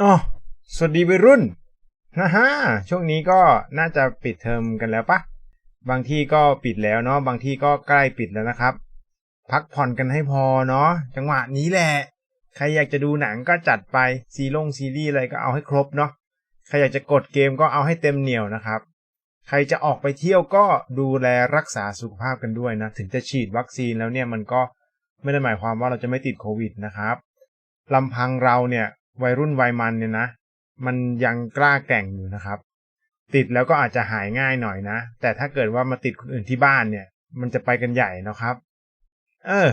อ๋อสวัสดีวัยรุ่นฮ่าฮ่าช่วงนี้ก็น่าจะปิดเทอมกันแล้วปะบางที่ก็ปิดแล้วเนาะบางที่ก็ใกล้ปิดแล้วนะครับ พักผ่อนกันให้พอเนาะจังหวะนี้แหละ ใครอยากจะดูหนังก็จัดไปซีลงซีรีส์อะไรก็เอาให้ครบเนาะใครอยากจะกดเกมก็เอาให้เต็มเหนียวนะครับ ใครจะออกไปเที่ยวก็ดูแลรักษาสุขภาพกันด้วยนะ ถึงจะฉีดวัคซีนแล้วเนี่ยมันก็ไม่ได้หมายความว่าเราจะไม่ติดโควิดนะครับลำพังเราเนี่ย วัยรุ่นวัยมันเนี่ยนะ มันยังกล้าแกร่งอยู่นะครับ ติดแล้วก็อาจจะหายง่ายหน่อยนะ แต่ถ้าเกิดว่ามาติดคนอื่นที่บ้านเนี่ย มันจะไปกันใหญ่นะครับ เออ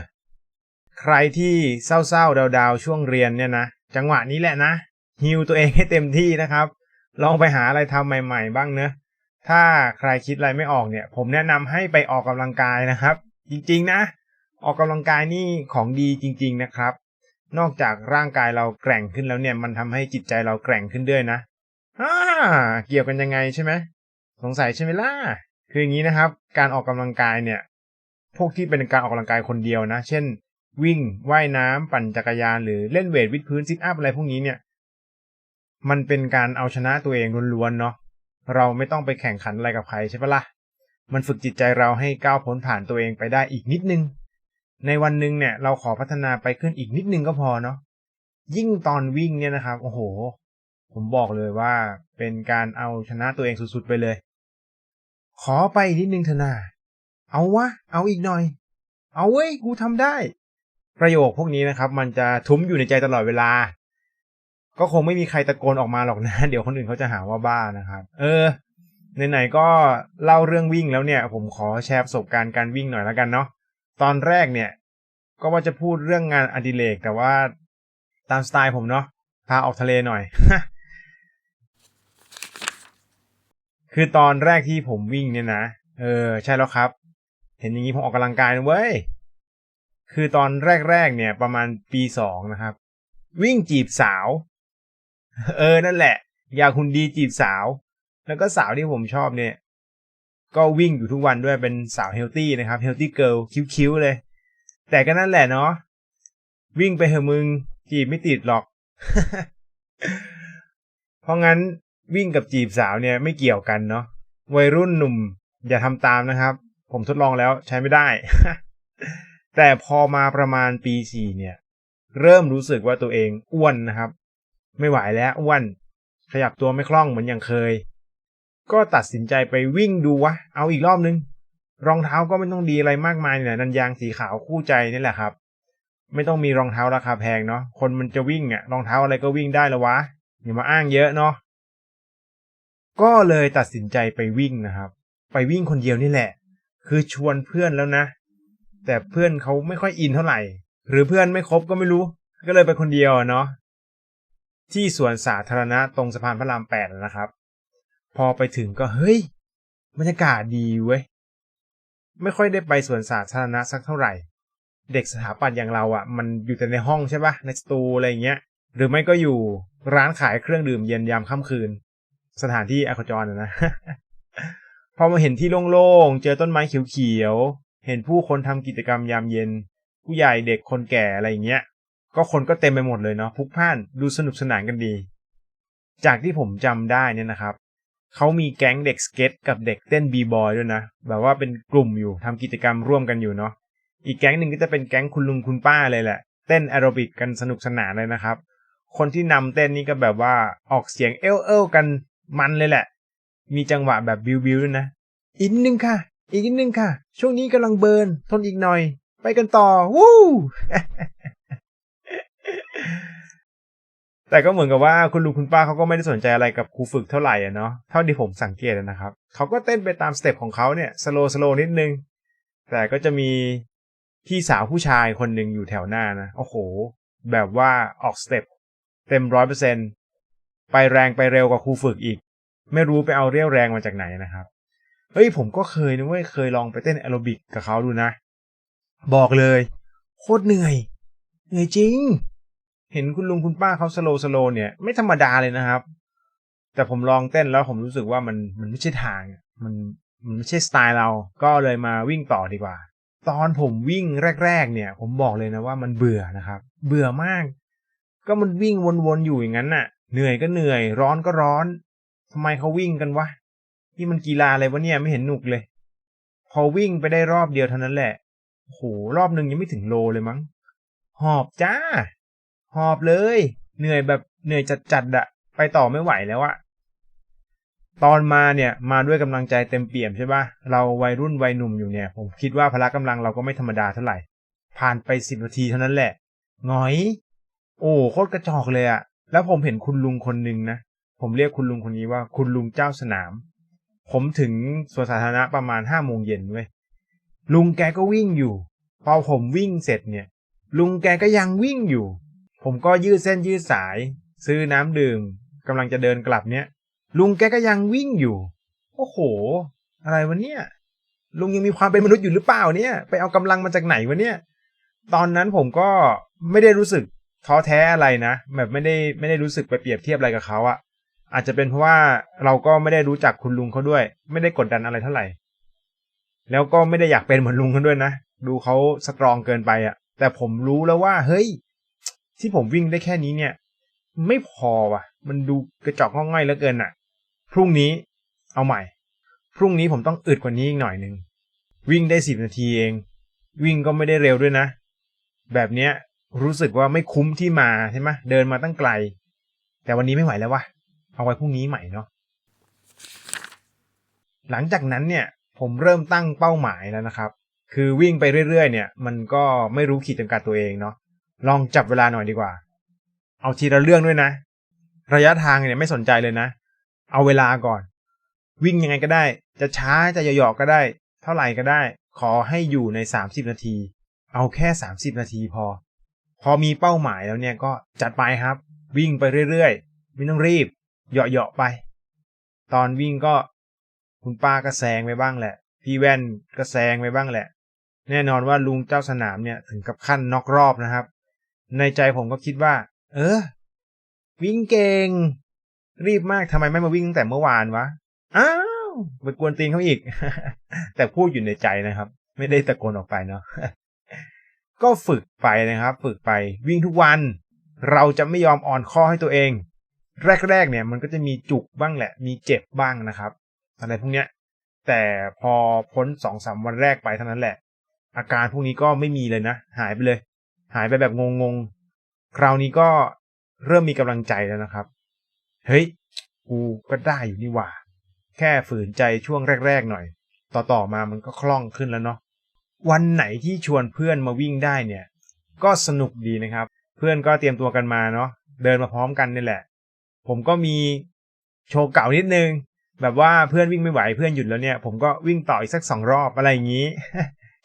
ใครที่เศร้าๆดาวๆช่วงเรียนเนี่ยนะ จังหวะนี้แหละนะฮิวตัวเองให้เต็มที่นะครับ ลองไปหาอะไรทำใหม่ ๆ บ้างเนะถ้าใครคิดอะไรไม่ออกเนี่ย ผมแนะนำให้ไปออกกำลังกายนะครับ จริงๆนะ ออกกำลังกายนี่ของดีจริง ๆนะครับ นอกจากร่างกายเราแกร่งขึ้นแล้วเนี่ย มันทำให้จิตใจเราแกร่งขึ้นด้วยนะอ่าเกี่ยวกันยังไงใช่ไหมสงสัยใช่ไหมล่ะคืออย่างนี้นะครับ การออกกำลังกายเนี่ย พวกที่เป็นการออกกำลังกายคนเดียวนะ เช่น วิ่งว่ายน้ำปั่นจักรยาน หรือเล่นเวทวิดพื้นซิทอัพอะไรพวกนี้เนี่ย มันเป็นการเอาชนะตัวเองล้วนๆเนาะเราไม่ต้องไปแข่งขันอะไรกับใครใช่ปะละ่ะมันฝึกจิตใจเราให้ก้าวพ้นผ่านตัวเองไปได้อีกนิดนึง ในวันหนึ่งเนี่ย เราขอพัฒนาไปขึ้นอีกนิดนึงก็พอเนาะยิ่งตอนวิ่งเนี่ยนะครับ โอ้โห ผมบอกเลยว่าเป็นการเอาชนะตัวเองสุดๆไปเลย ขอไปนิดนึงเถอะนาเอาวะ เอาอีกหน่อย เอาเว้ย กูทำได้ ประโยคพวกนี้นะครับ มันจะทุ้มอยู่ในใจตลอดเวลา ก็คงไม่มีใครตะโกนออกมาหรอกนะ เดี๋ยวคนอื่นเขาจะหาว่าบ้านะครับ เออ ไหนๆก็เล่าเรื่องวิ่งแล้วเนี่ย ผมขอแชร์ประสบการณ์การวิ่งหน่อยแล้วกันเนาะ ตอนแรกเนี่ย ก็ว่าจะพูดเรื่องงานอดิเรกแต่ว่าตามสไตล์ผมเนาะพาออกทะเลหน่อย คือตอนแรกที่ผมวิ่งเนี่ยนะ เออ ใช่แล้วครับ เห็นอย่างนี้ผมออกกำลังกายนะเว้ย คือตอนแรกๆเนี่ย ประมาณปีสองนะครับ วิ่งจีบสาว เออ นั่นแหละ อยากคุณดีจีบสาว แล้วก็สาวที่ผมชอบเนี่ย ก็วิ่งอยู่ทุกวันด้วยเป็นสาวเฮลตี้นะครับเฮลตี้เกิลคิ้วๆเลย แต่ก็นั่นแหละเนาะวิ่งไปเถอะมึง จีบไม่ติดหรอก เพราะงั้นวิ่งกับจีบสาวเนี่ยไม่เกี่ยวกันเนาะวัยรุ่นหนุ่มอย่าทำตามนะครับ ผมทดลองแล้วใช้ไม่ได้ แต่พอมาประมาณปีสี่เนี่ย เริ่มรู้สึกว่าตัวเองอ้วนนะครับ ไม่ไหวแล้วอ้วน ขยับตัวไม่คล่องเหมือนอย่างเคย ก็ตัดสินใจไปวิ่งดูวะ เอาอีกรอบนึง รองเท้าก็ไม่ต้องดีอะไรมากมายเนี่ยนันยางสีขาวคู่ใจนี่แหละครับ ไม่ต้องมีรองเท้าราคาแพงเนาะ คนมันจะวิ่งอะรองเท้าอะไรก็วิ่งได้แล้ววะ อย่ามาอ้างเยอะเนาะ ก็เลยตัดสินใจไปวิ่งนะครับ ไปวิ่งคนเดียวนี่แหละ คือชวนเพื่อนแล้วนะ แต่เพื่อนเขาไม่ค่อยอินเท่าไหร่ หรือเพื่อนไม่ครบก็ไม่รู้ ก็เลยไปคนเดียวเนาะ ที่สวนสาธารณะตรงสะพานพระรามแปดนะครับ พอไปถึงก็เฮ้ยบรรยากาศดีเว้ย ไม่ค่อยได้ไปสวนสาธารณะสักเท่าไหร่ เด็กสถาปัตย์อย่างเราอะ่ะ มันอยู่แต่ในห้องใช่ปะในสตูอะไรเงี้ย หรือไม่ก็อยู่ร้านขายเครื่องดื่มเย็นยามค่ำคืน สถานที่อโคจรนะ พอมาเห็นที่โล่งๆ เจอต้นไม้เขียวๆ เห็นผู้คนทำกิจกรรมยามเย็น ผู้ใหญ่เด็กคนแก่อะไรเงี้ย ก็คนก็เต็มไปหมดเลยเนาะพุกพ่านดูสนุกสนานกันดี จากที่ผมจำได้เนี่ยนะครับ เขามีแก๊งเด็กสเก็ตกับเด็กเต้นบีบอยด้วยนะ แบบว่าเป็นกลุ่มอยู่ทำกิจกรรมร่วมกันอยู่เนาะอีกแก๊งหนึ่งก็จะเป็นแก๊งคุณลุงคุณป้าเลยแหละ เต้นแอโรบิกกันสนุกสนานเลยนะครับ คนที่นำเต้นนี่ก็แบบว่าออกเสียงเอ้เอ้กันมันเลยแหละ มีจังหวะแบบบิวบิวด้วยนะ อีกนิดนึงค่ะ อีกนิดนึงค่ะ ช่วงนี้กำลังเบิร์นทนอีกหน่อย ไปกันต่อ วู้ แต่ก็เหมือนกับว่าคุณลุงคุณป้าเขาก็ไม่ได้สนใจอะไรกับครูฝึกเท่าไหร่อะเนาะเท่าที่ผมสังเกตนะครับเขาก็เต้นไปตามสเต็ปของเขาเนี่ยสโลสโลนิดนึง แต่ก็จะมีพี่สาวผู้ชายคนหนึ่งอยู่แถวหน้านะโอ้โห แบบว่าออกสเต็ปเต็มร้อยเปอร์เซ็นไปแรงไปเร็วกว่าครูฝึกอีก ไม่รู้ไปเอาเรี่ยวแรงมาจากไหนนะครับเฮ้ยผมก็เคยนะเว้ยเคยลองไปเต้นแอโรบิกกับเขาดูนะ บอกเลย โคตรเหนื่อย เหนื่อยจริง เห็นคุณลุงคุณป้าเขาสโลสโลเนี่ย ไม่ธรรมดาเลยนะครับ แต่ผมลองเต้นแล้วผมรู้สึกว่ามันมันไม่ใช่ทางมันมันไม่ใช่สไตล์เรา ก็เลยมาวิ่งต่อดีกว่า ตอนผมวิ่งแรก ๆ เนี่ย ผมบอกเลยนะว่ามันเบื่อนะครับ เบื่อมาก ก็มันวิ่งวนๆอยู่อย่างนั้นน่ะ เหนื่อยก็เหนื่อย ร้อนก็ร้อนทำไมเขาวิ่งกันวะนี่มันกีฬาอะไรวะเนี่ยไม่เห็นหนุกเลย พอวิ่งไปได้รอบเดียวเท่านั้นแหละโหรอบหนึ่งยังไม่ถึงโลเลยมั้ง หอบจ้า หอบเลย เหนื่อยแบบเหนื่อยจัดๆอะไปต่อไม่ไหวแล้วอะตอนมาเนี่ยมาด้วยกำลังใจเต็มเปี่ยมใช่ปะเราวัยรุ่นวัยหนุ่มอยู่เนี่ย ผมคิดว่าพละกำลังเราก็ไม่ธรรมดาเท่าไหร่ ผ่านไปสิบนาทีเท่านั้นแหละหงอย โอ้โคตรกระจอกเลยอะแล้วผมเห็นคุณลุงคนหนึ่งนะ ผมเรียกคุณลุงคนนี้ว่าคุณลุงเจ้าสนาม ผมถึงสวนสาธารณะประมาณห้าโมงเย็นเว้ยลุงแกก็วิ่งอยู่ พอผมวิ่งเสร็จเนี่ย ลุงแกก็ยังวิ่งอยู่ ผมก็ยืดเส้นยืดสาย ซื้อน้ำดื่มกำลังจะเดินกลับเนี่ย ลุงแกก็ยังวิ่งอยู่ โอ้โห อะไรวะเนี่ย ลุงยังมีความเป็นมนุษย์อยู่หรือเปล่าเนี่ย ไปเอากำลังมาจากไหนวะเนี่ย ตอนนั้นผมก็ไม่ได้รู้สึกท้อแท้อะไรนะ แบบไม่ได้ไม่ได้รู้สึกไปเปรียบเทียบอะไรกับเขาอะอาจจะเป็นเพราะว่าเราก็ไม่ได้รู้จักคุณลุงเขาด้วย ไม่ได้กดดันอะไรเท่าไหร่ แล้วก็ไม่ได้อยากเป็นเหมือนลุงเขาด้วยนะ ดูเขาสตรองเกินไปอะแต่ผมรู้แล้วว่า เฮ้ย ที่ผมวิ่งได้แค่นี้เนี่ย ไม่พอว่ะ มันดูกระจอกง่อยเหลือเกินอะพรุ่งนี้เอาใหม่ พรุ่งนี้ผมต้องอึดกว่านี้อีกหน่อยหนึ่งวิ่งได้สิบนาทีเอง วิ่งก็ไม่ได้เร็วด้วยนะ แบบเนี้ยรู้สึกว่าไม่คุ้มที่มาใช่ไหมเดินมาตั้งไกล แต่วันนี้ไม่ไหวแล้ววะเอาไว้พรุ่งนี้ใหม่เนาะหลังจากนั้นเนี่ยผมเริ่มตั้งเป้าหมายแล้วนะครับ คือวิ่งไปเรื่อยๆ เนี่ย มันก็ไม่รู้ขีดจำกัดตัวเองเนาะ ลองจับเวลาหน่อยดีกว่า เอาทีละเรื่องด้วยนะ ระยะทางเนี่ยไม่สนใจเลยนะ เอาเวลาก่อน วิ่งยังไงก็ได้ จะช้าจะหยอกก็ได้ เท่าไหร่ก็ได้ ขอให้อยู่ใน 30 นาที เอาแค่ 30 นาทีพอ พอมีเป้าหมายแล้วเนี่ยก็จัดไปครับ วิ่งไปเรื่อยๆ ไม่ต้องรีบ เหยาะๆไป ตอนวิ่งก็คุณป้าก็แซงไปบ้างแหละ พี่แว่นก็แซงไปบ้างแหละ แน่นอนว่าลุงเจ้าสนามเนี่ยถึงกับขั้นน็อกรอบนะครับ ในใจผมก็คิดว่า เออ วิ่งเก่ง รีบมากทำไมไม่มาวิ่งตั้งแต่เมื่อวานวะ อ้าวไปกวนตีนเขาอีก แต่พูดอยู่ในใจนะครับ ไม่ได้ตะโกนออกไปเนาะก็ฝึกไปนะครับ ฝึกไปวิ่งทุกวัน เราจะไม่ยอมอ่อนข้อให้ตัวเอง แรกๆเนี่ย มันก็จะมีจุกบ้างแหละ มีเจ็บบ้างนะครับอะไรพวกเนี้ย แต่พอพ้นสองสามวันแรกไปเท่านั้นแหละ อาการพวกนี้ก็ไม่มีเลยนะ หายไปเลย หายไปแบบงงๆ คราวนี้ก็เริ่มมีกำลังใจแล้วนะครับ เฮ้ย กูก็ได้อยู่นี่หว่า แค่ฝืนใจช่วงแรก ๆ หน่อย ต่อ ๆ มามันก็คล่องขึ้นแล้วเนาะ วันไหนที่ชวนเพื่อนมาวิ่งได้เนี่ย ก็สนุกดีนะครับ เพื่อนก็เตรียมตัวกันมาเนาะ เดินมาพร้อมกันนี่แหละ ผมก็มีโชว์เก่านิดนึง แบบว่าเพื่อนวิ่งไม่ไหวเพื่อนหยุดแล้วเนี่ย ผมก็วิ่งต่ออีกสักสองรอบอะไรอย่างนี้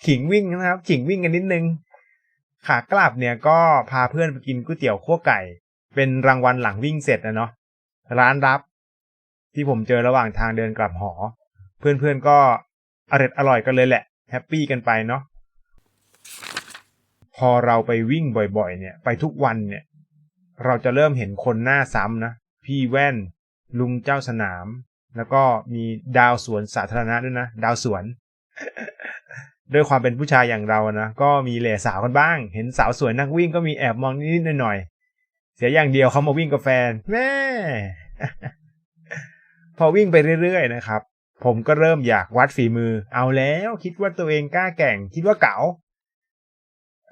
ขิงวิ่งนะครับ ขิงวิ่งกันนิดนึง ขากลับเนี่ยก็พาเพื่อนไปกินก๋วยเตี๋ยวคั่วไก่ เป็นรางวัลหลังวิ่งเสร็จนะเนาะร้านรับ ที่ผมเจอระหว่างทางเดินกลับหอ เพื่อนๆก็อร่อยอร่อยกันเลยแหละแฮปปี้กันไปเนาะพอเราไปวิ่งบ่อยๆ เนี่ย ไปทุกวันเนี่ย เราจะเริ่มเห็นคนหน้าซ้ำนะ พี่แว่น ลุงเจ้าสนาม แล้วก็มีดาวสวนสาธารณะด้วยนะ ดาวสวน ด้วยความเป็นผู้ชายอย่างเรานะก็มีเหล่สาวกันบ้าง เห็นสาวสวยนักวิ่งก็มีแอบมองนิดๆหน่อยๆเสียอย่างเดียวเขามาวิ่งกับแฟนแม่พอวิ่งไปเรื่อยๆนะครับ ผมก็เริ่มอยากวัดฝีมือ เอาแล้วคิดว่าตัวเองกล้าแก่ง คิดว่าเก๋า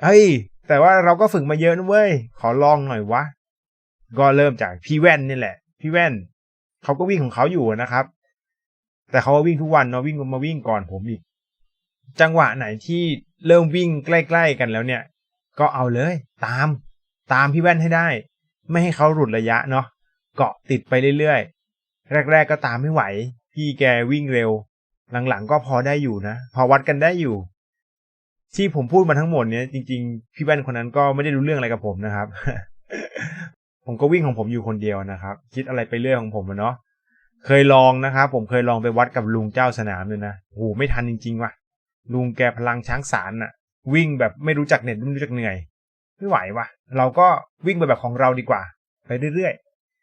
เฮ้ยแต่ว่าเราก็ฝึกมาเยอะนะเว้ย ขอลองหน่อยวะ ก็เริ่มจากพี่แว่นนี่แหละ พี่แว่นเขาก็วิ่งของเขาอยู่นะครับ แต่เขาวิ่งทุกวันเนาะวิ่งมาวิ่งก่อนผมอีก จังหวะไหนที่เริ่มวิ่งใกล้ๆกันแล้วเนี่ย ก็เอาเลย ตาม ตามพี่แว่นให้ได้ ไม่ให้เขาหลุดระยะเนาะเกาะติดไปเรื่อยๆ แรก ๆ ก็ตามไม่ไหว พี่แกวิ่งเร็ว หลังๆก็พอได้อยู่นะ พอวัดกันได้อยู่ ที่ผมพูดมาทั้งหมดเนี่ยจริง ๆ พี่แว่นคนนั้นก็ไม่ได้รู้เรื่องอะไรกับผมนะครับ ผมก็วิ่งของผมอยู่คนเดียวนะครับ คิดอะไรไปเรื่อยของผมอะเนาะเคยลองนะครับ ผมเคยลองไปวัดกับลุงเจ้าสนามเลยนะโอ้โหไม่ทันจริงๆว่ะ ลุงแกพลังช้างสารน่ะ วิ่งแบบไม่รู้จักเหน็ดไม่รู้จักเหนื่อยไม่ไหววะเราก็วิ่งไปแบบของเราดีกว่า ไปเรื่อย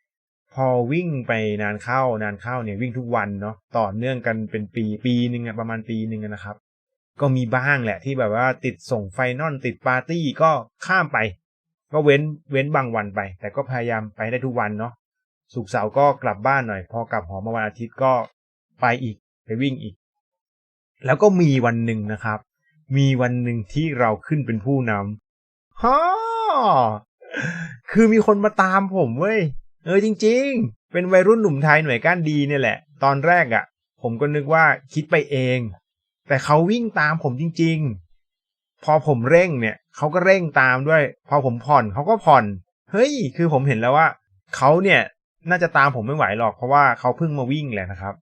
ๆพอวิ่งไปนานเข้านานเข้าเนี่ยวิ่งทุกวันเนาะต่อเนื่องกันเป็นปีปีหนึ่งอะประมาณปีหนึ่งนะครับ ก็มีบ้างแหละที่แบบว่าติดส่งไฟนอลติดปาร์ตี้ก็ข้ามไป ก็เว้นเว้นบางวันไป แต่ก็พยายามไปได้ทุกวันเนาะสุกเสาร์ก็กลับบ้านหน่อย พอกลับหอมาวันอาทิตย์ก็ไปอีกไปวิ่งอีก แล้วก็มีวันหนึ่งนะครับ มีวันหนึ่งที่เราขึ้นเป็นผู้นำฮ่าคือมีคนมาตามผมเว้ย เออจริง ๆ เป็นวัยรุ่นหนุ่มไทยหน่วยก้านดีเนี่ยแหละ ตอนแรกอะ่ะ ผมก็นึกว่าคิดไปเอง แต่เขาวิ่งตามผมจริง ๆ พอผมเร่งเนี่ย เขาก็เร่งตามด้วย พอผมผ่อนเขาก็ผ่อน เฮ้ย คือผมเห็นแล้วว่า เขาเนี่ยน่าจะตามผมไม่ไหวหรอก เพราะว่าเขาเพิ่งมาวิ่งแหละนะครับ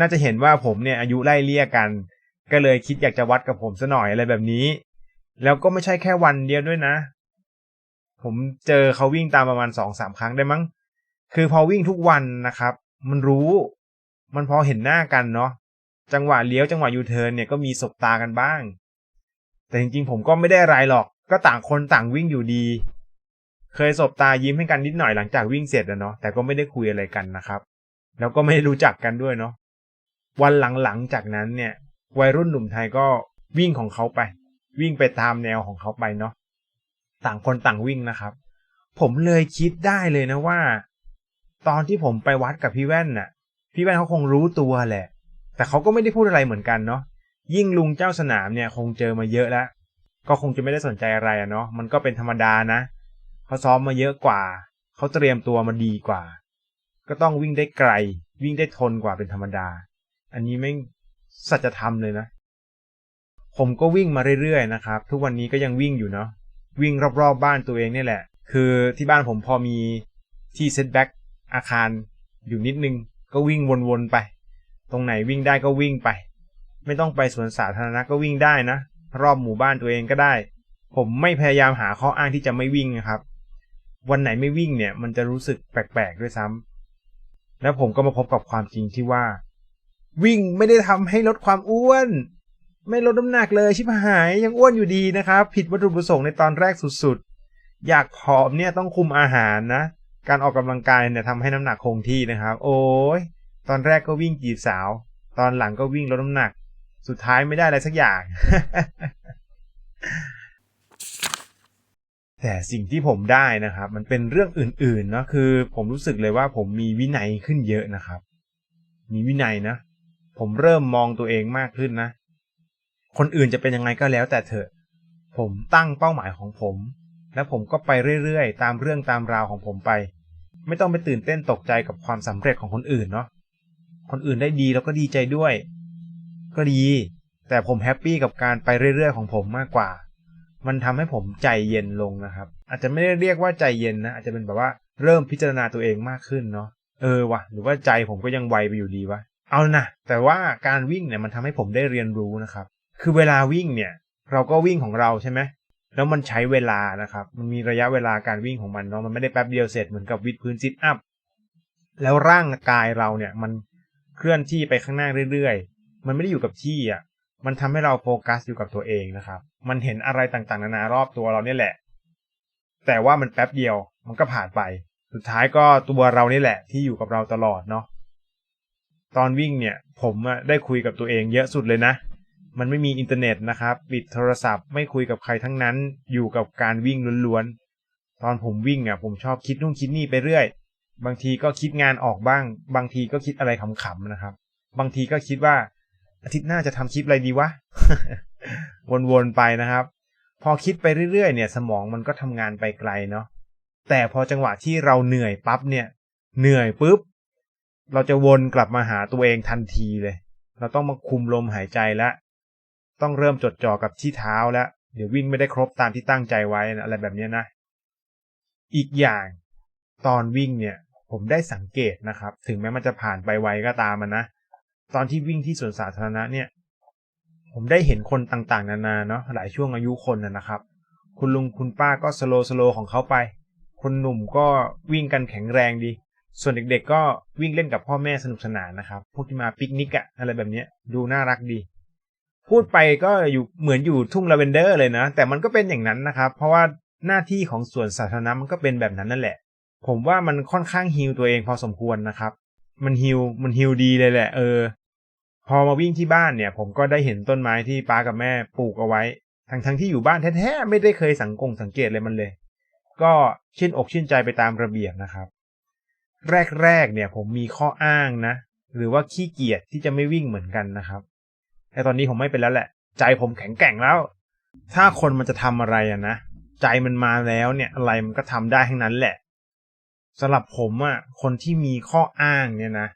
น่าจะเห็นว่าผมเนี่ยอายุไล่เลี่ยกัน ก็เลยคิดอยากจะวัดกับผมซะหน่อยอะไรแบบนี้ แล้วก็ไม่ใช่แค่วันเดียวด้วยนะ ผมเจอเขาวิ่งตามประมาณสองสามครั้งได้มั้ง คือพอวิ่งทุกวันนะครับ มันรู้ มันพอเห็นหน้ากันเนาะ จังหวะเลี้ยวจังหวะยูเทิร์นเนี่ยก็มีสบตากันบ้าง แต่จริงๆผมก็ไม่ได้อะไรหรอก ก็ต่างคนต่างวิ่งอยู่ดี เคยสบตายิ้มให้กันนิดหน่อยหลังจากวิ่งเสร็จอะเนาะ แต่ก็ไม่ได้คุยอะไรกันนะครับ แล้วก็ไม่ได้รู้จักกันด้วยเนาะ วันหลังๆจากนั้นเนี่ยวัยรุ่นหนุ่มไทยก็วิ่งของเขาไป วิ่งไปตามแนวของเขาไปเนาะต่างคนต่างวิ่งนะครับ ผมเลยคิดได้เลยนะว่า ตอนที่ผมไปวัดกับพี่แว่นน่ะ พี่แว่นเขาคงรู้ตัวแหละ แต่เขาก็ไม่ได้พูดอะไรเหมือนกันเนาะยิ่งลุงเจ้าสนามเนี่ยคงเจอมาเยอะแล้ว ก็คงจะไม่ได้สนใจอะไรอะเนาะมันก็เป็นธรรมดานะเขาซ้อมมาเยอะกว่า เขาเตรียมตัวมาดีกว่า ก็ต้องวิ่งได้ไกล วิ่งได้ทนกว่าเป็นธรรมดา อันนี้ไม่สัจธรรมเลยนะ ผมก็วิ่งมาเรื่อยๆนะครับ ทุกวันนี้ก็ยังวิ่งอยู่เนาะวิ่งรอบๆบบ้านตัวเองนี่แหละ คือที่บ้านผมพอมีที่เซตแบ็กอาคารอยู่นิดนึง ก็วิ่งวนๆไป ตรงไหนวิ่งได้ก็วิ่งไป ไม่ต้องไปสวนสาธารณะก็วิ่งได้นะ รอบหมู่บ้านตัวเองก็ได้ ผมไม่พยายามหาข้ออ้างที่จะไม่วิ่งนะครับ วันไหนไม่วิ่งเนี่ย มันจะรู้สึกแปลกๆด้วยซ้ำแล้วผมก็มาพบกับความจริงที่ว่า วิ่งไม่ได้ทำให้ลดความอ้วน ไม่ลดน้ำหนักเลยชิบหายยังอ้วนอยู่ดีนะครับ ผิดวัตถุประสงค์ในตอนแรกสุดๆ อยากผอมเนี่ยต้องคุมอาหารนะ การออกกำลังกายเนี่ยทำให้น้ำหนักคงที่นะครับ โอ้ยตอนแรกก็วิ่งจีบสาว ตอนหลังก็วิ่งลดน้ำหนัก สุดท้ายไม่ได้อะไรสักอย่าง แต่สิ่งที่ผมได้นะครับ มันเป็นเรื่องอื่นๆเนาะคือ ผมรู้สึกเลยว่าผมมีวินัยขึ้นเยอะนะครับ มีวินัยนะ ผมเริ่มมองตัวเองมากขึ้นนะ คนอื่นจะเป็นยังไงก็แล้วแต่เถอะ ผมตั้งเป้าหมายของผม และผมก็ไปเรื่อยๆ ตามเรื่องตามราวของผมไป ไม่ต้องไปตื่นเต้นตกใจกับความสำเร็จของคนอื่นเนาะ คนอื่นได้ดีแล้วก็ดีใจด้วย ก็ดี แต่ผมแฮปปี้กับการไปเรื่อยๆ ของผมมากกว่า มันทำให้ผมใจเย็นลงนะครับ อาจจะไม่ได้เรียกว่าใจเย็นนะ อาจจะเป็นแบบว่าเริ่มพิจารณาตัวเองมากขึ้นเนาะ เออวะหรือว่าใจผมก็ยังไวไปอยู่ดีวะ เอานะแต่ว่าการวิ่งเนี่ยมันทำให้ผมได้เรียนรู้นะครับ คือเวลาวิ่งเนี่ยเราก็วิ่งของเราใช่ไหมแล้วมันใช้เวลานะครับ มันมีระยะเวลาการวิ่งของมันเนาะมันไม่ได้แป๊บเดียวเสร็จเหมือนกับวิดพื้นซิทอัพแล้วร่างกายเราเนี่ยมันเคลื่อนที่ไปข้างหน้าเรื่อยๆ มันไม่ได้อยู่กับที่อะมันทำให้เราโฟกัสอยู่กับตัวเองนะครับ มันเห็นอะไรต่างๆ นานารอบตัวเราเนี่ยแหละ แต่ว่ามันแป๊บเดียวมันก็ผ่านไป สุดท้ายก็ตัวเรานี่แหละที่อยู่กับเราตลอดเนาะ ตอนวิ่งเนี่ยผมอะได้คุยกับตัวเองเยอะสุดเลยนะ มันไม่มีอินเทอร์เน็ตนะครับ ปิดโทรศัพท์ไม่คุยกับใครทั้งนั้น อยู่กับการวิ่งล้วนๆ ตอนผมวิ่งอะผมชอบคิดนู่นคิดนี่ไปเรื่อย บางทีก็คิดงานออกบ้าง บางทีก็คิดอะไรขำๆนะครับ บางทีก็คิดว่าอาทิตย์หน้าจะทำคลิปอะไรดีวะ วนๆไปนะครับ พอคิดไปเรื่อยๆ เนี่ย สมองมันก็ทำงานไปไกลเนาะแต่พอจังหวะที่เราเหนื่อยปั๊บเนี่ย เหนื่อยปุ๊บ เราจะวนกลับมาหาตัวเองทันทีเลย เราต้องมาคุมลมหายใจแล้วต้องเริ่มจดจ่อกับที่เท้าแล้ว เดี๋ยววิ่งไม่ได้ครบตามที่ตั้งใจไว้อะไรแบบนี้นะ อีกอย่างตอนวิ่งเนี่ย ผมได้สังเกตนะครับ ถึงแม้มันจะผ่านไปไวก็ตามมันนะ ตอนที่วิ่งที่สวนสาธารณะเนี่ย ผมได้เห็นคนต่างๆ นานาเนาะหลายช่วงอายุคนนะนะครับ คุณลุงคุณป้าก็สโลสโลของเขาไป คนหนุ่มก็วิ่งกันแข็งแรงดี ส่วนเด็กๆก็วิ่งเล่นกับพ่อแม่สนุกสนานนะครับ พวกที่มาปิกนิกอะอะไรแบบนี้ดูน่ารักดี พูดไปก็อยู่เหมือนอยู่ทุ่งลาเวนเดอร์เลยนะ แต่มันก็เป็นอย่างนั้นนะครับ เพราะว่าหน้าที่ของสวนสาธารณะมันก็เป็นแบบนั้นนั่นแหละ ผมว่ามันค่อนข้างฮิลตัวเองพอสมควรนะครับ มันฮิลมันฮิลดีเลยแหละ เออ พอมาวิ่งที่บ้านเนี่ย ผมก็ได้เห็นต้นไม้ที่ป้ากับแม่ปลูกเอาไว้ ทั้งทั้งที่อยู่บ้านแท้ๆไม่ได้เคยสังกงสังเกตเลยมันเลย ก็ชื่นอกชื่นใจไปตามระเบียบนะครับ แรกๆเนี่ยผมมีข้ออ้างนะ หรือว่าขี้เกียจที่จะไม่วิ่งเหมือนกันนะครับ แต่ตอนนี้ผมไม่เป็นแล้วแหละ ใจผมแข็งแกร่งแล้ว ถ้าคนมันจะทำอะไรอะนะใจมันมาแล้วเนี่ยอะไรมันก็ทำได้ทั้งนั้นแหละสำหรับผมอะคนที่มีข้ออ้างเนี่ยนะ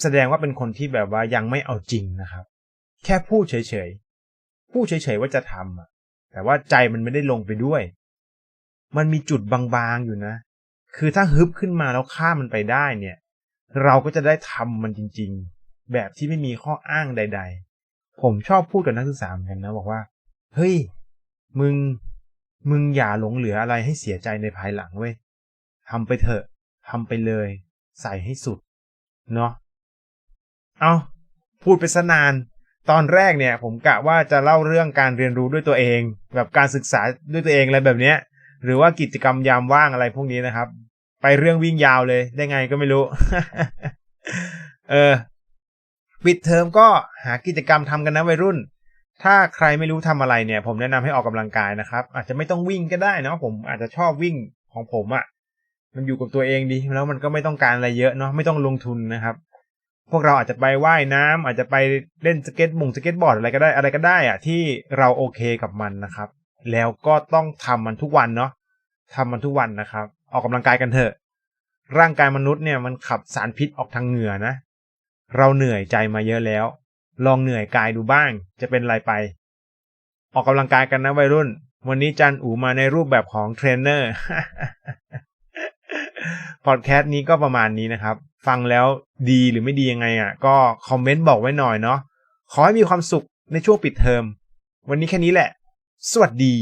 แสดงว่าเป็นคนที่แบบว่ายังไม่เอาจริงนะครับ แค่พูดเฉยๆพูดเฉยๆว่าจะทำอะแต่ว่าใจมันไม่ได้ลงไปด้วย มันมีจุดบางๆอยู่นะ คือถ้าฮึบขึ้นมาแล้วข้ามมันไปได้เนี่ย เราก็จะได้ทำมันจริง ๆ แบบที่ไม่มีข้ออ้างใด ๆ ผมชอบพูดกับนักศึกษาเหมือนกันนะบอกว่า เฮ้ย มึง มึงอย่าหลงเหลืออะไรให้เสียใจในภายหลังเว้ยทำไปเถอะทำไปเลย ใส่ให้สุด เนาะเอาพูดไปซะนาน ตอนแรกเนี่ย ผมกะว่าจะเล่าเรื่องการเรียนรู้ด้วยตัวเอง แบบการศึกษาด้วยตัวเองอะไรแบบเนี้ย หรือว่ากิจกรรมยามว่างอะไรพวกนี้นะครับ ไปเรื่องวิ่งยาวเลยได้ไงก็ไม่รู้ เออปิดเทอมก็หากิจกรรมทำกันนะวัยรุ่น ถ้าใครไม่รู้ทำอะไรเนี่ย ผมแนะนำให้ออกกำลังกายนะครับ อาจจะไม่ต้องวิ่งก็ได้เนาะผมอาจจะชอบวิ่งของผมอะ่ะมันอยู่กับตัวเองดีแล้วมันก็ไม่ต้องการอะไรเยอะเนาะไม่ต้องลงทุนนะครับ พวกเราอาจจะไปว่ายน้ำอาจจะไปเล่นสเก็ตบงสเก็ตบอร์ดอะไรก็ได้อะไรก็ได้อะที่เราโอเคกับมันนะครับ แล้วก็ต้องทำมันทุกวันเนาะทำมันทุกวันนะครับ ออกกำลังกายกันเถอะ ร่างกายมนุษย์เนี่ยมันขับสารพิษออกทางเหงื่อนะ เราเหนื่อยใจมาเยอะแล้ว ลองเหนื่อยกายดูบ้าง จะเป็นไรไป ออกกำลังกายกันนะวัยรุ่น วันนี้จันอูมาในรูปแบบของเทรนเนอร์พอดแคสต์นี้ก็ประมาณนี้นะครับ ฟังแล้วดีหรือไม่ดียังไงอะ ก็คอมเมนต์บอกไว้หน่อยเนาะขอให้มีความสุขในช่วงปิดเทอม วันนี้แค่นี้แหละ สวัสดี